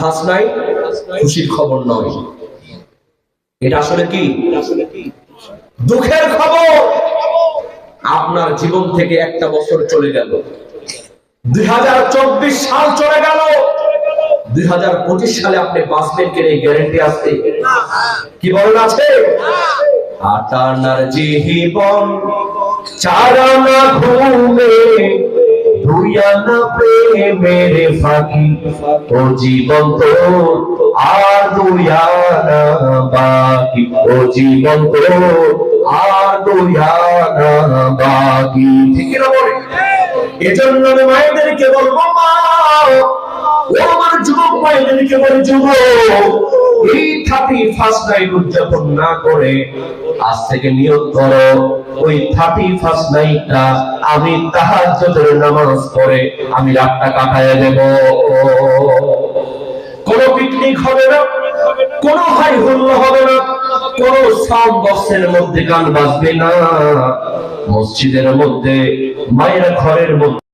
First night খুশির খবর নয়। এটা আসলে কি? দুঃখের খবর। আপনার জীবন থেকে একটা বছর চলে গেল। দুই সাল চলে গেল। দুই হাজার পঁচিশ সালে আপনি বাঁচবেন কিনা গ্যারেন্টি আছে কি বলেন আছে? আটানার জীবন চারানা ঘুমে দুয়ানা প্রেমের ফাঁকি। ও জীবন আর দুয়ানা বাকি। ও জীবন আর দুয়ানা বাকি। ঠিক না বলে? এজন্য মায়েদেরকে বলব, মা, ও আমার যুবক মায়েদেরকে বলে, যুবক এই থার্টি ফার্স্ট নাইট উদযাপন না করে, আজ থেকে নিয়োগ করো। ওই ফার্স্ট নাইটটা আমি তাহাজ্জুদের নামাজ পড়ে, আমি রাতটা কাটায় দেব। কোন পিকনিক হবে না, কোন হাই হুল্লো হবে না, কোন সাউন্ড বক্সের মধ্যে গান বাজবে না। মসজিদের মধ্যে, মায়ের ঘরের মধ্যে